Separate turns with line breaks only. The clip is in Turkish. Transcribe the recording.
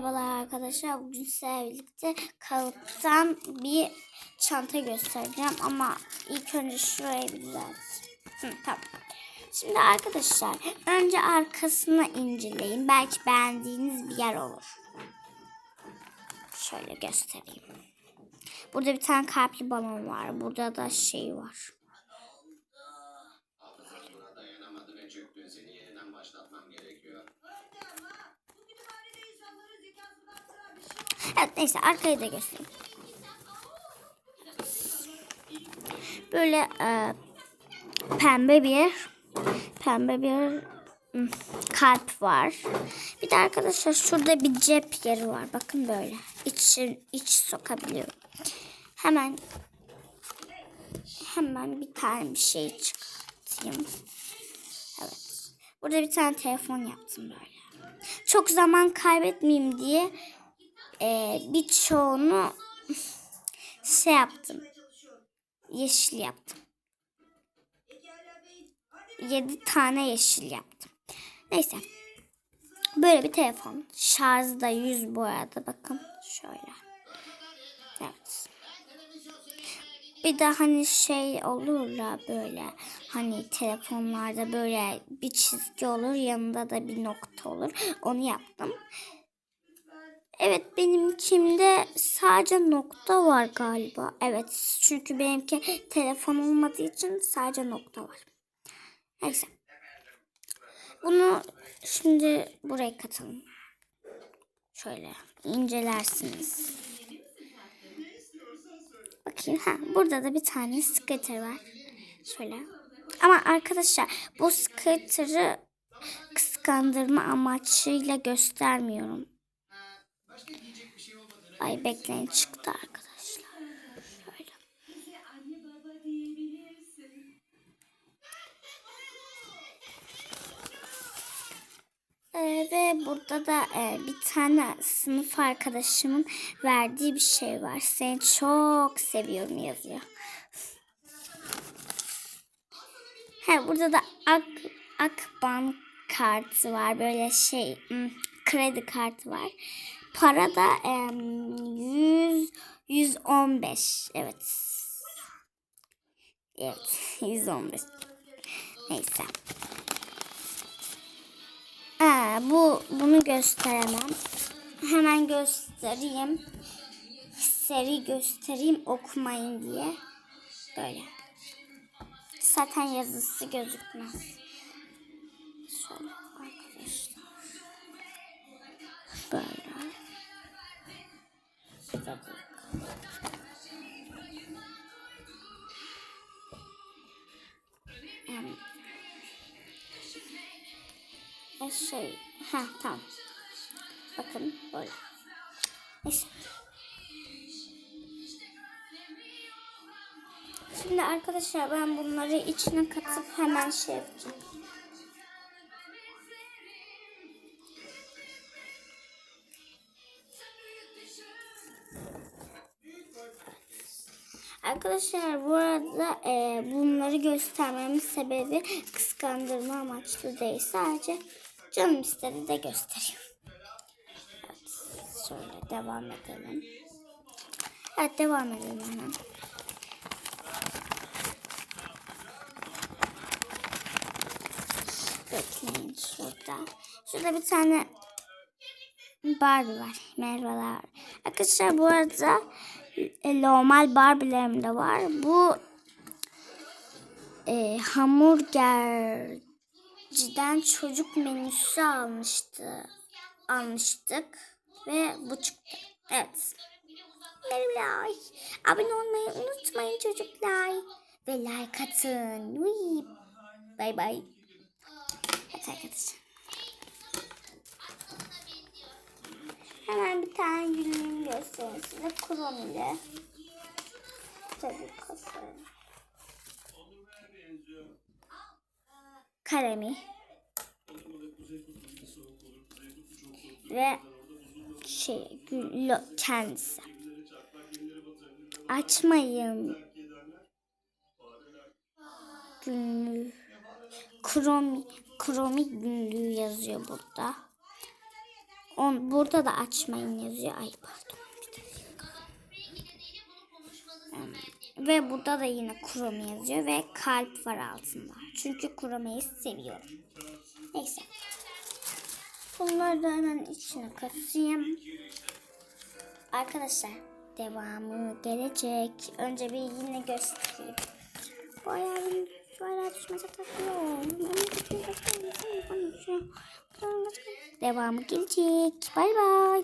Merhabalar arkadaşlar. Bugün sizlerle birlikte kalıptan bir çanta göstereceğim. Ama ilk önce şurayı bir düzelt. Hı, tamam. Şimdi arkadaşlar önce arkasını inceleyin. Belki beğendiğiniz bir yer olur. Şöyle göstereyim. Burada bir tane kalpli balon var. Burada da şey var. Evet neyse arkayı da göstereyim. Böyle e, pembe bir pembe bir hmm, kalp var. Bir de arkadaşlar şurada bir cep yeri var. Bakın böyle. İç, iç sokabiliyorum. Hemen hemen bir tane bir şey çıkartayım. Evet. Burada bir tane telefon yaptım böyle. Çok zaman kaybetmeyeyim diye e, birçoğunu şey yaptım. Yeşil yaptım. Yedi tane yeşil yaptım. Neyse. Böyle bir telefon. Şarjı da 100 bu arada. Bakın şöyle. Evet. Bir de hani şey olur ya böyle hani telefonlarda böyle bir çizgi olur yanında da bir nokta olur. Onu yaptım. Evet benimkimde sadece nokta var galiba. Evet çünkü benimki telefon olmadığı için sadece nokta var. Neyse. Bunu şimdi buraya katalım. Şöyle incelersiniz. Bakayım. Ha, burada da bir tane skater var. Şöyle. Ama arkadaşlar bu skater'ı kıskandırma amaçıyla göstermiyorum. Ay bekleyin çıktı arkadaşlar. Şöyle. Ee, ve burada da e, bir tane sınıf arkadaşımın verdiği bir şey var. Seni çok seviyorum yazıyor. He, burada da Ak, Akbank kartı var. Böyle şey hmm, kredi kartı var. Para da em, 100 115. Evet. Evet, 115. Neyse. Aa, bu bunu gösteremem. Hemen göstereyim. Seri göstereyim okumayın diye. Böyle. Zaten yazısı gözükmez. Şöyle Bir dakika. Em, e, şey, ha tamam. Bakın böyle. Neyse. Şimdi arkadaşlar ben bunları içine katıp hemen şey yapacağım. Arkadaşlar bu arada e, bunları göstermemin sebebi kıskandırma amaçlı değil. Sadece canım istedi de göstereyim. Evet, şöyle devam edelim. Evet devam edelim hemen. Bekleyin şurada. Şurada bir tane Barbie var. Merhabalar. Arkadaşlar bu arada normal Barbie'lerim de var. Bu e, hamburgerciden çocuk menüsü almıştı. Almıştık. Ve bu çıktı. Evet. Merhabalar. Abone olmayı unutmayın çocuklar. Ve like atın. Bay bay. Evet arkadaşlar. Hemen bir tane günlüğümü göstereyim size. Krom ile. Tabii kasarım. Kalemi. Ve şey gül kendisi. Açmayın. Günlüğü. Kromi, kromi günlüğü yazıyor burada. On, burada da açmayın yazıyor. Ay pardon. Ve burada da yine Chrome yazıyor ve kalp var altında. Çünkü Chrome'yi seviyorum. Neyse. Bunları da hemen içine katayım. Arkadaşlar devamı gelecek. Önce bir yine göstereyim. Bu ayarın şu ayar düşmese takıyor. Devamı gelecek. Bay bay.